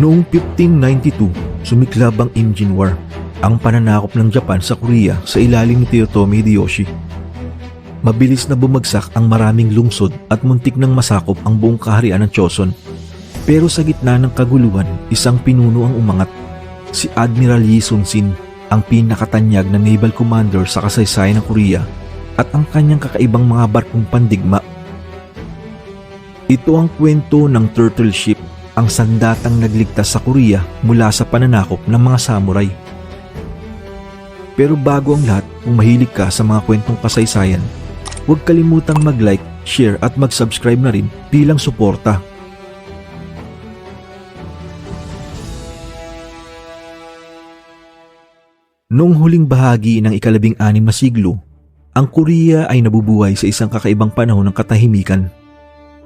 Noong 1592, sumiklab ang Engine War, ang pananakop ng Japan sa Korea sa ilalim ni Toyotomi Hideyoshi. Mabilis na bumagsak ang maraming lungsod at muntik nang masakop ang buong kaharian ng Choson. Pero sa gitna ng kaguluhan, isang pinuno ang umangat. Si Admiral Yi Sun-sin, ang pinakatanyag na naval commander sa kasaysayan ng Korea at ang kanyang kakaibang mga barkong pandigma. Ito ang kwento ng Turtle Ship, ang sandatang nagligtas sa Korea mula sa pananakop ng mga samurai. Pero bago ang lahat, kung mahilig ka sa mga kwentong kasaysayan, huwag kalimutang mag-like, share at mag-subscribe na rin bilang suporta. Noong huling bahagi ng ikalabing anim na siglo, ang Korea ay nabubuhay sa isang kakaibang panahon ng katahimikan.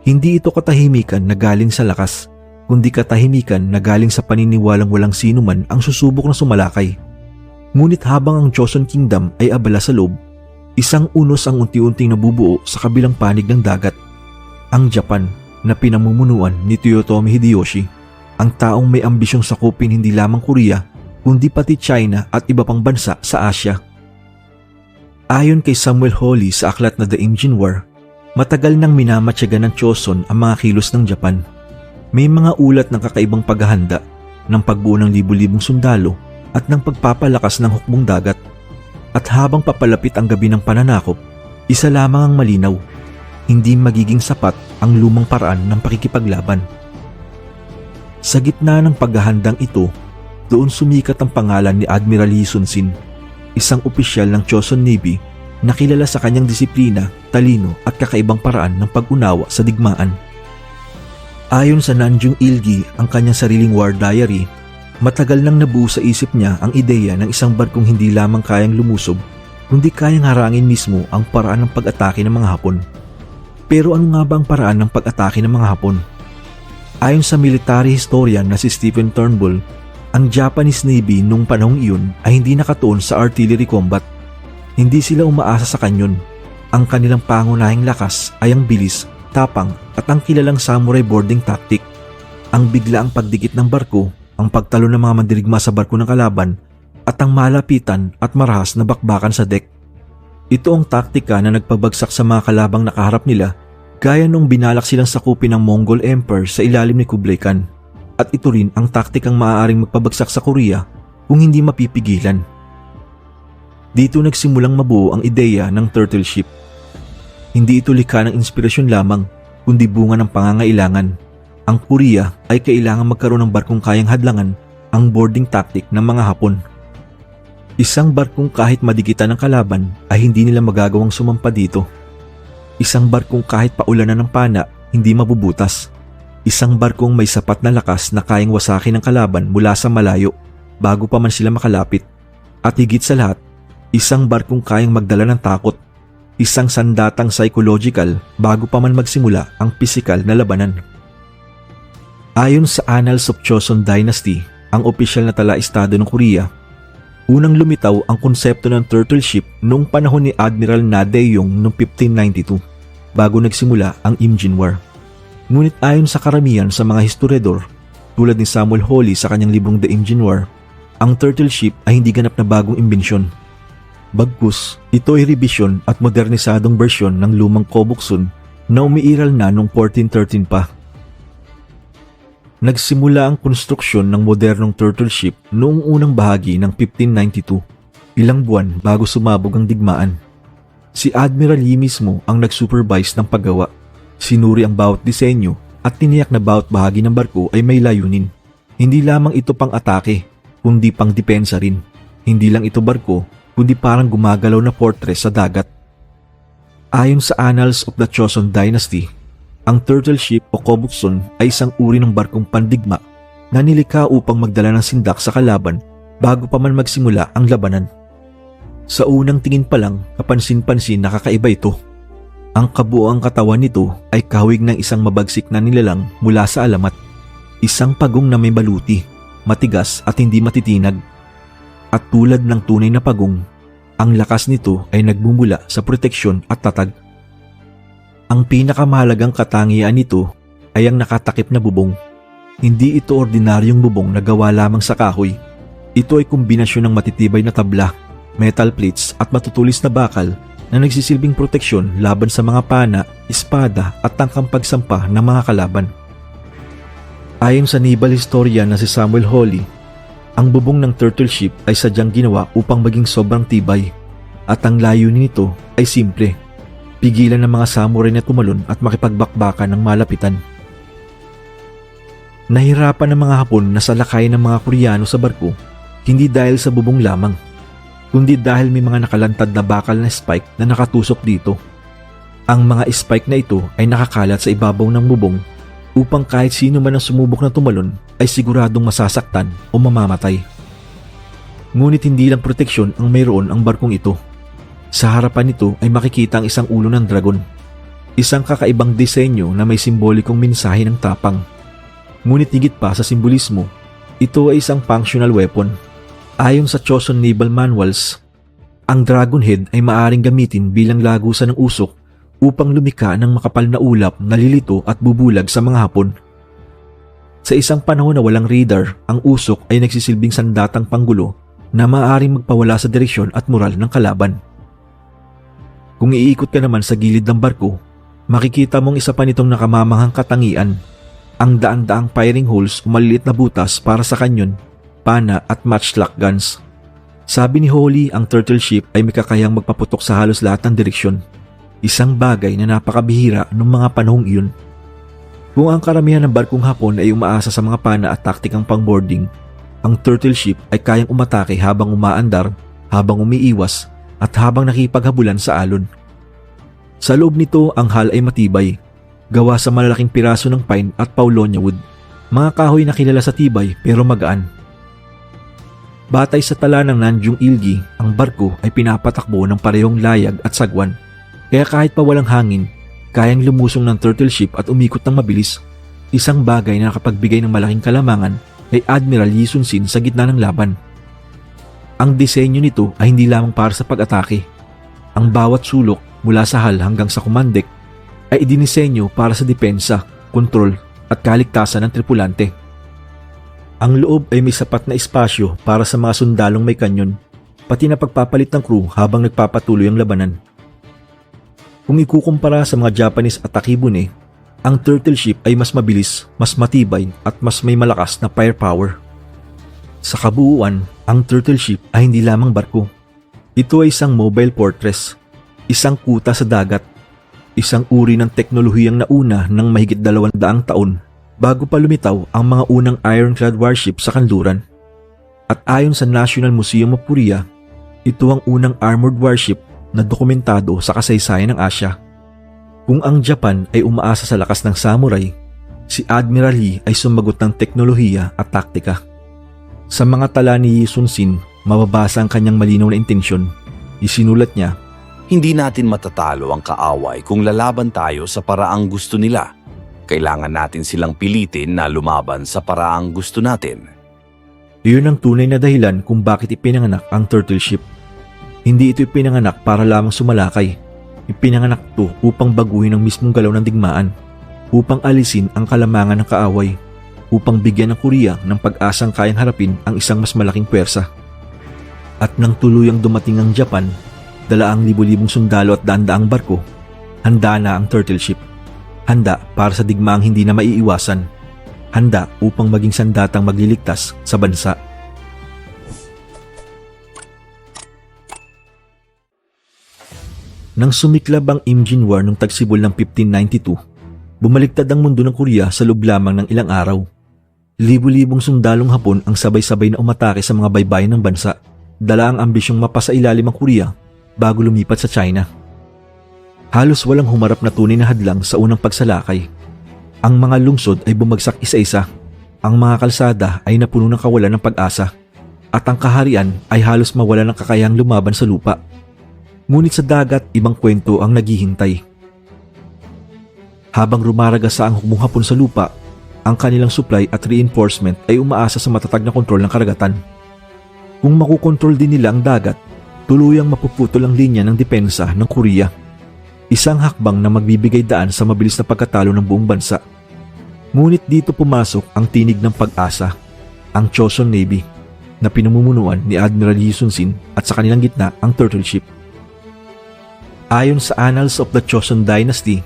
Hindi ito katahimikan na galing sa lakas, kundi katahimikan na galing sa paniniwalang walang sino man ang susubok na sumalakay. Ngunit habang ang Joseon Kingdom ay abala sa loob, isang unos ang unti-unting nabubuo sa kabilang panig ng dagat. Ang Japan na pinamumunuan ni Toyotomi Hideyoshi, ang taong may ambisyong sakupin hindi lamang Korea kundi pati China at iba pang bansa sa Asya. Ayon kay Samuel Hawley sa aklat na The Engine War, matagal nang minamatyagan ng Choson ang mga kilos ng Japan. May mga ulat ng kakaibang paghahanda ng pagbuo ng libu-libong sundalo at ng pagpapalakas ng hukbong dagat. At habang papalapit ang gabi ng pananakop, isa lamang ang malinaw, hindi magiging sapat ang lumang paraan ng pakikipaglaban. Sa gitna ng paghahandang ito, doon sumikat ang pangalan ni Admiral Lee Sun-sin, isang opisyal ng Choson Navy na kilala sa kanyang disiplina, talino at kakaibang paraan ng pag-unawa sa digmaan. Ayon sa Nanjung Ilgi, ang kanyang sariling war diary, matagal nang nabuo sa isip niya ang ideya ng isang barkong hindi lamang kayang lumusob, kundi kayang harangin mismo ang paraan ng pag-atake ng mga Hapon. Pero ano nga ba ang paraan ng pag-atake ng mga Hapon? Ayon sa military historian na si Stephen Turnbull, ang Japanese Navy nung panahong iyon ay hindi nakatuon sa artillery combat. Hindi sila umaasa sa kanyon. Ang kanilang pangunahing lakas ay ang bilis, tapang at ang kilalang samurai boarding tactic. Ang biglaang pagdikit ng barko, ang pagtalo ng mga mandirigma sa barko ng kalaban, at ang malapitan at marahas na bakbakan sa deck. Ito ang taktika na nagpabagsak sa mga kalabang nakaharap nila gaya nung binalak silang sakupin ng Mongol Emperor sa ilalim ni Kublai Khan at ito rin ang taktikang maaaring magpabagsak sa Korea kung hindi mapipigilan. Dito nagsimulang mabuo ang ideya ng turtle ship. Hindi ito likha ng inspirasyon lamang, kundi bunga ng pangangailangan. Ang Korea ay kailangan magkaroon ng barkong kayang hadlangan ang boarding tactic ng mga Hapon. Isang barkong kahit madikitan ng kalaban ay hindi nila magagawang sumampa dito. Isang barkong kahit paulanan ng pana, hindi mabubutas. Isang barkong may sapat na lakas na kayang wasakin ng kalaban mula sa malayo bago pa man sila makalapit. At higit sa lahat, isang barkong kayang magdala ng takot. Isang sandatang psychological bago pa man magsimula ang pisikal na labanan. Ayon sa Annals of Joseon Dynasty, ang opisyal na tala-estado ng Korea, unang lumitaw ang konsepto ng turtle ship noong panahon ni Admiral Na Dae-yong noong 1592 bago nagsimula ang Imjin War. Ngunit ayon sa karamihan sa mga historiador, tulad ni Samuel Hawley sa kanyang librong The Engine War, ang turtle ship ay hindi ganap na bagong imbensyon. Bagkus, ito ay revision at modernisadong bersyon ng lumang Kobuksun na umiiral na noong 1413 pa. Nagsimula ang konstruksyon ng modernong turtle ship noong unang bahagi ng 1592, ilang buwan bago sumabog ang digmaan. Si Admiral Yi mismo ang nag-supervise ng paggawa Sinuri ang bawat disenyo at tiniyak na bawat bahagi ng barko ay may layunin. Hindi lamang ito pang atake, kundi pang depensa rin. Hindi lang ito barko, kundi parang gumagalaw na fortress sa dagat. Ayon sa Annals of the Choson Dynasty, ang turtle ship o kobukson ay isang uri ng barkong pandigma na nilikha upang magdala ng sindak sa kalaban bago pa man magsimula ang labanan. Sa unang tingin pa lang, kapansin-pansin nakakaiba ito. Ang kabuoang katawan nito ay kahawig ng isang mabagsik na nilalang mula sa alamat. Isang pagong na may baluti, matigas at hindi matitinag. At tulad ng tunay na pagong, ang lakas nito ay nagmumula sa proteksyon at tatag. Ang pinakamahalagang katangian nito ay ang nakatakip na bubong. Hindi ito ordinaryong bubong na gawa lamang sa kahoy. Ito ay kombinasyon ng matitibay na tabla, metal plates at matutulis na bakal na nagsisilbing proteksyon laban sa mga pana, espada at tangkang pagsampa ng mga kalaban. Ayon sa naval historian na si Samuel Hawley, ang bubong ng turtle ship ay sadyang ginawa upang maging sobrang tibay at ang layunin nito ay simple, pigilan ng mga samurai na tumalon at makipagbakbakan ng malapitan. Nahirapan ng mga Hapon na salakay ng mga Koreano sa barko hindi dahil sa bubong lamang, kundi dahil may mga nakalantad na bakal na spike na nakatusok dito. Ang mga spike na ito ay nakakalat sa ibabaw ng bubong upang kahit sino man ang sumubok na tumalon ay siguradong masasaktan o mamamatay. Ngunit hindi lang proteksyon ang mayroon ang barkong ito. Sa harapan nito ay makikita ang isang ulo ng dragon. Isang kakaibang disenyo na may simbolikong mensahe ng tapang. Ngunit higit pa sa simbolismo, ito ay isang functional weapon. Ayon sa Choson Naval Manuals, ang Dragon Head ay maaring gamitin bilang lagusan ng usok upang lumika ng makapal na ulap na lilito at bubulag sa mga hapon. Sa isang panahon na walang radar, ang usok ay nagsisilbing sandatang panggulo na maaaring magpawala sa direksyon at moral ng kalaban. Kung iikot ka naman sa gilid ng barko, makikita mong isa pa nitong nakamamanghang katangian, ang daan-daang firing holes o maliliit na butas para sa kanyon, pana at matchlock guns. Sabi ni Holly, ang turtle ship ay may kakayang magpaputok sa halos lahat ng direksyon. Isang bagay na napakabihira noong mga panahong iyon. Kung ang karamihan ng barkong hapon ay umaasa sa mga pana at taktikang pangboarding, ang turtle ship ay kayang umatake habang umaandar, habang umiiwas, at habang nakipaghabulan sa alon. Sa loob nito, ang hull ay matibay, gawa sa malalaking piraso ng pine at paulonia wood, mga kahoy na kilala sa tibay pero magaan. Batay sa tala ng Nanjung Ilgi, ang barko ay pinapatakbo ng parehong layag at sagwan, kaya kahit pa walang hangin, kayang lumusong ng turtle ship at umikot ng mabilis, isang bagay na nakapagbigay ng malaking kalamangan kay Admiral Yi Sun Sin sa gitna ng laban. Ang disenyo nito ay hindi lamang para sa pag-atake. Ang bawat sulok mula sa hal hanggang sa kumandek ay idinisenyo para sa depensa, kontrol at kaligtasan ng tripulante. Ang loob ay may sapat na espasyo para sa mga sundalong may kanyon, pati na pagpapalit ng crew habang nagpapatuloy ang labanan. Kung ikukumpara sa mga Japanese at Akibune, ang turtle ship ay mas mabilis, mas matibay at mas may malakas na firepower. Sa kabuuan, ang turtle ship ay hindi lamang barko. Ito ay isang mobile fortress, isang kuta sa dagat, isang uri ng teknolohiyang nauna ng mahigit dalawang daang taon bago pa lumitaw ang mga unang ironclad warship sa kanluran. At ayon sa National Museum of Korea, ito ang unang armored warship na dokumentado sa kasaysayan ng Asya. Kung ang Japan ay umaasa sa lakas ng samurai, si Admiral Lee ay sumagot ng teknolohiya at taktika. Sa mga tala ni Sun Sin, mababasa ang kanyang malinaw na intensyon. Isinulat niya, Hindi natin matatalo ang kaaway kung lalaban tayo sa paraang gusto nila. Kailangan natin silang pilitin na lumaban sa paraang gusto natin. iyon ang tunay na dahilan kung bakit ipinanganak ang turtle ship. Hindi ito ipinanganak para lamang sumalakay. Ipinanganak ito upang baguhin ang mismong galaw ng digmaan, upang alisin ang kalamangan ng kaaway, upang bigyan ng Korea ng pag-asang kayang harapin ang isang mas malaking pwersa. At nang tuluyang dumating ang Japan, dala ang libu-libong sundalo at daan-daang barko, handa na ang turtle ship. Handa para sa digmaang hindi na maiiwasan. Handa upang maging sandatang magliligtas sa bansa. Nang sumiklab ang Imjin War noong tagsibol ng 1592, bumaliktad ang mundo ng Korea sa loob lamang ng ilang araw. Libu-libong sundalong Hapon ang sabay-sabay na umatake sa mga baybayin ng bansa, dala ang ambisyong mapasailalim ang Korea bago lumipat sa China. Halos walang humarap na tunay na hadlang sa unang pagsalakay. Ang mga lungsod ay bumagsak isa-isa. Ang mga kalsada ay napuno ng kawalan ng pag-asa. At ang kaharian ay halos mawala ng kakayang lumaban sa lupa. Ngunit sa dagat, ibang kwento ang naghihintay. Habang rumaragasa ang hukbong hapon sa lupa, ang kanilang supply at reinforcement ay umaasa sa matatag na kontrol ng karagatan. Kung makukontrol din nila ang dagat, tuluyang mapuputol ang linya ng depensa ng Korea. Isang hakbang na magbibigay daan sa mabilis na pagkatalo ng buong bansa. Ngunit dito pumasok ang tinig ng pag-asa, ang Choson Navy, na pinamumunuan ni Admiral Lee Sun Sin at sa kanilang gitna ang turtle ship. Ayon sa Annals of the Choson Dynasty,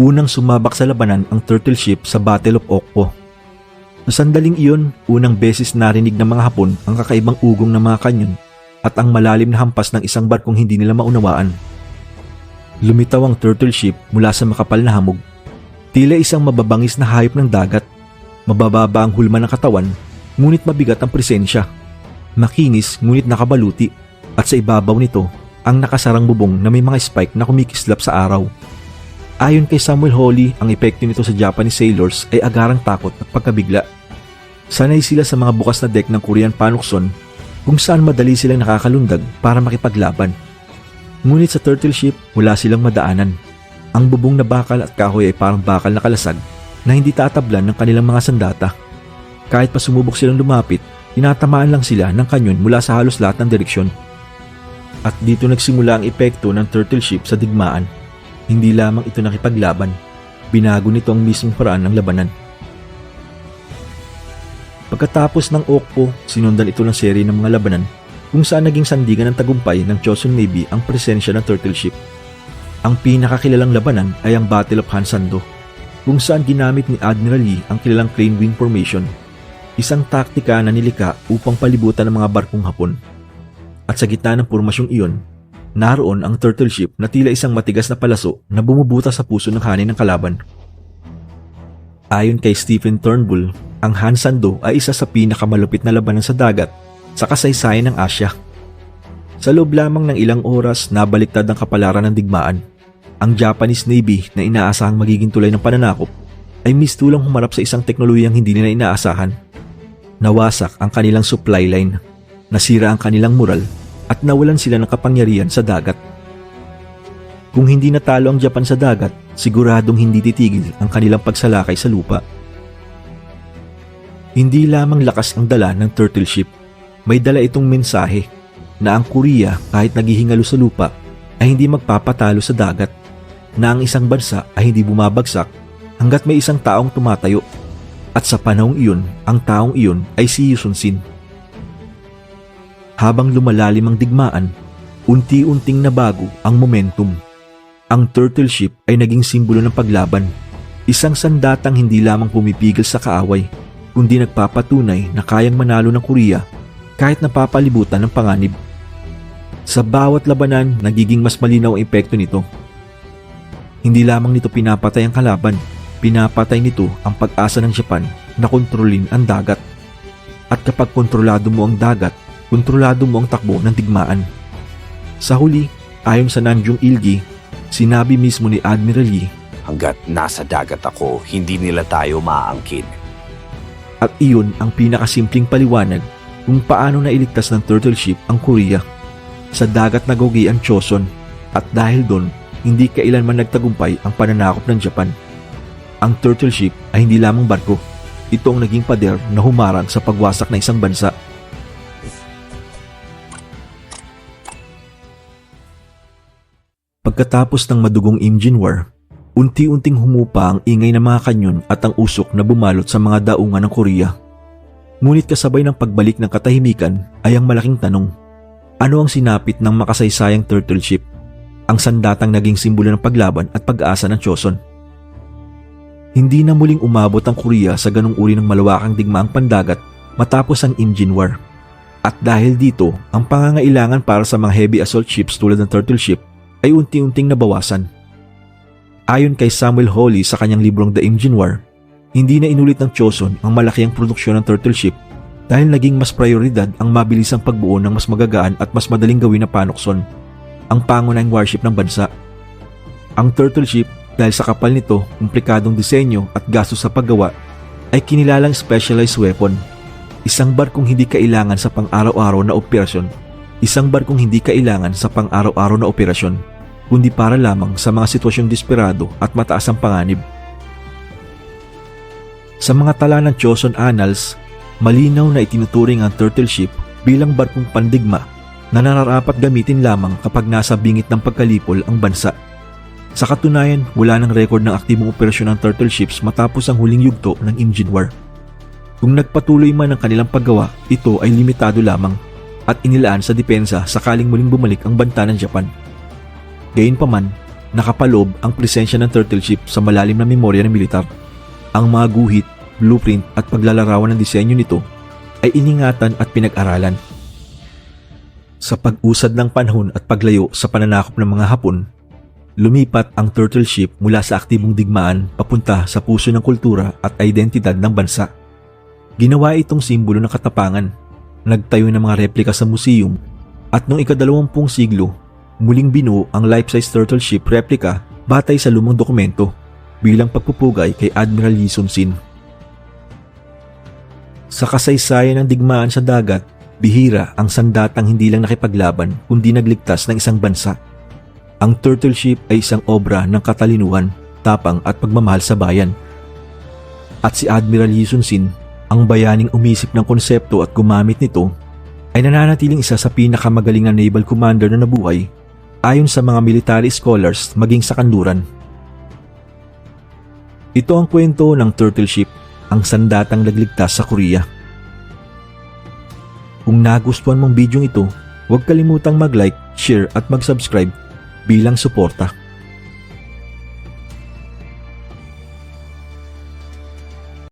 unang sumabak sa labanan ang turtle ship sa Battle of Okpo. Sa sandaling iyon, unang beses narinig ng mga Hapon ang kakaibang ugong ng mga kanyon at ang malalim na hampas ng isang barkong hindi nila maunawaan. Lumitaw ang turtle ship mula sa makapal na hamog. Tila isang mababangis na hayop ng dagat. Mabababa ang hulma ng katawan, ngunit mabigat ang presensya. Makinis ngunit nakabaluti at sa ibabaw nito ang nakasarang bubong na may mga spike na kumikislap sa araw. Ayon kay Samuel Holly, ang epekto nito sa Japanese sailors ay agarang takot at pagkabigla. Sanay sila sa mga bukas na deck ng Korean panukson kung saan madali silang nakakalundag para makipaglaban. Ngunit sa turtle ship, wala silang madaanan. Ang bubong na bakal at kahoy ay parang bakal na kalasag na hindi tatablan ng kanilang mga sandata. Kahit pa sumubok silang lumapit, tinatamaan lang sila ng kanyon mula sa halos lahat ng direksyon. At dito nagsimula ang epekto ng turtle ship sa digmaan. Hindi lamang ito nakipaglaban, binago nito ang mismong paraan ng labanan. Pagkatapos ng Okpo, sinundan ito ng serye ng mga labanan kung saan naging sandigan ng tagumpay ng Chosun Navy ang presensya ng turtle ship. Ang pinakakilalang labanan ay ang Battle of Hansando, kung saan ginamit ni Admiral Lee ang kilalang crane wing formation, isang taktika na nilika upang palibutan ng mga barkong Hapon. At sa gitna ng pormasyong iyon, naroon ang turtle ship na tila isang matigas na palaso na bumubuta sa puso ng hanay ng kalaban. Ayon kay Stephen Turnbull, ang Hansando ay isa sa pinakamalupit na labanan sa dagat sa kasaysayan ng Asya. Sa loob lamang ng ilang oras, nabaliktad ang kapalaran ng digmaan. Ang Japanese Navy na inaasahang magiging tulay ng pananakop ay mistulang humarap sa isang teknolohiyang hindi nila inaasahan. Nawasak ang kanilang supply line, nasira ang kanilang moral at nawalan sila ng kapangyarihan sa dagat. Kung hindi natalo ang Japan sa dagat, siguradong hindi titigil ang kanilang pagsalakay sa lupa. Hindi lamang lakas ang dala ng turtle ship, may dala itong mensahe na ang Korea kahit naghihingalo sa lupa ay hindi magpapatalo sa dagat, na ang isang bansa ay hindi bumabagsak hanggat may isang taong tumatayo. At sa panahong iyon, ang taong iyon ay si Yusun Sin. Habang lumalalim ang digmaan, unti-unting nabago ang momentum. Ang turtle ship ay naging simbolo ng paglaban, isang sandatang hindi lamang pumipigil sa kaaway, kundi nagpapatunay na kayang manalo ng Korea kahit napapalibutan ng panganib. Sa bawat labanan, nagiging mas malinaw ang epekto nito. Hindi lamang nito pinapatay ang kalaban, pinapatay nito ang pag-asa ng Japan na kontrolin ang dagat. At kapag kontrolado mo ang dagat, kontrolado mo ang takbo ng digmaan. Sa huli, ayon sa Nanjung Ilgi, sinabi mismo ni Admiral Lee Hanggat nasa dagat ako, hindi nila tayo maaangkin. at iyon ang pinakasimpleng paliwanag kung paano nailigtas ng turtle ship ang Korea. Sa dagat nagogi ang Choson at dahil doon, hindi kailanman nagtagumpay ang pananakop ng Japan. Ang turtle ship ay hindi lamang barko, ito ang naging pader na humarang sa pagwasak ng isang bansa. Pagkatapos ng madugong engine war, unti-unting humupa ang ingay ng mga kanyon at ang usok na bumalot sa mga daungan ng Korea. Ngunit kasabay ng pagbalik ng katahimikan ay ang malaking tanong. Ano ang sinapit ng makasaysayang turtle ship? Ang sandatang naging simbolo ng paglaban at pag-asa ng Choson. Hindi na muling umabot ang Korea sa ganong uri ng malawakang digmaang pandagat matapos ang engine war. At dahil dito, ang pangangailangan para sa mga heavy assault ships tulad ng turtle ship ay unti-unting nabawasan. Ayon kay Samuel Holly sa kanyang librong The Engine War, hindi na inulit ng Choson ang malaking produksyon ng turtle ship dahil naging mas prioridad ang mabilisang pagbuo ng mas magagaan at mas madaling gawin na panukson, ang pangunahing warship ng bansa. Ang turtle ship, dahil sa kapal nito, komplikadong disenyo at gastos sa paggawa, ay kinilalang specialized weapon. Isang barkong hindi kailangan sa pang-araw-araw na operasyon, isang barkong hindi kailangan sa pang-araw-araw na operasyon, kundi para lamang sa mga sitwasyong desperado at mataas ang panganib. Sa mga tala ng Choson Annals, malinaw na itinuturing ang turtle ship bilang barkong pandigma na nararapat gamitin lamang kapag nasa bingit ng pagkalipol ang bansa. Sa katunayan, wala nang record ng aktibong operasyon ng turtle ships matapos ang huling yugto ng engine war. Kung nagpatuloy man ang kanilang paggawa, ito ay limitado lamang at inilaan sa depensa sakaling muling bumalik ang banta ng Japan. Gayunpaman, nakapalob ang presensya ng turtle ship sa malalim na memorya ng militar. Ang mga guhit, blueprint at paglalarawan ng disenyo nito ay iningatan at pinag-aralan. Sa pag-usad ng panahon at paglayo sa pananakop ng mga Hapon, lumipat ang turtle ship mula sa aktibong digmaan papunta sa puso ng kultura at identidad ng bansa. Ginawa itong simbolo ng katapangan, nagtayo ng mga replika sa museum at noong ikadalawampung siglo, muling binuo ang life-size turtle ship replica batay sa lumang dokumento bilang pagpupugay kay Admiral Lee Sun Sin. Sa kasaysayan ng digmaan sa dagat, bihira ang sandatang hindi lang nakipaglaban kundi nagligtas ng isang bansa. Ang turtle ship ay isang obra ng katalinuhan, tapang at pagmamahal sa bayan. At si Admiral Lee Sun Sin, ang bayaning umisip ng konsepto at gumamit nito, ay nananatiling isa sa pinakamagaling na naval commander na nabuhay ayon sa mga military scholars maging sa kanluran. Ito ang kwento ng turtle ship, ang sandatang nagligtas sa Korea. Kung nagustuhan mong bidyong ito, huwag kalimutang mag-like, share at mag-subscribe bilang suporta.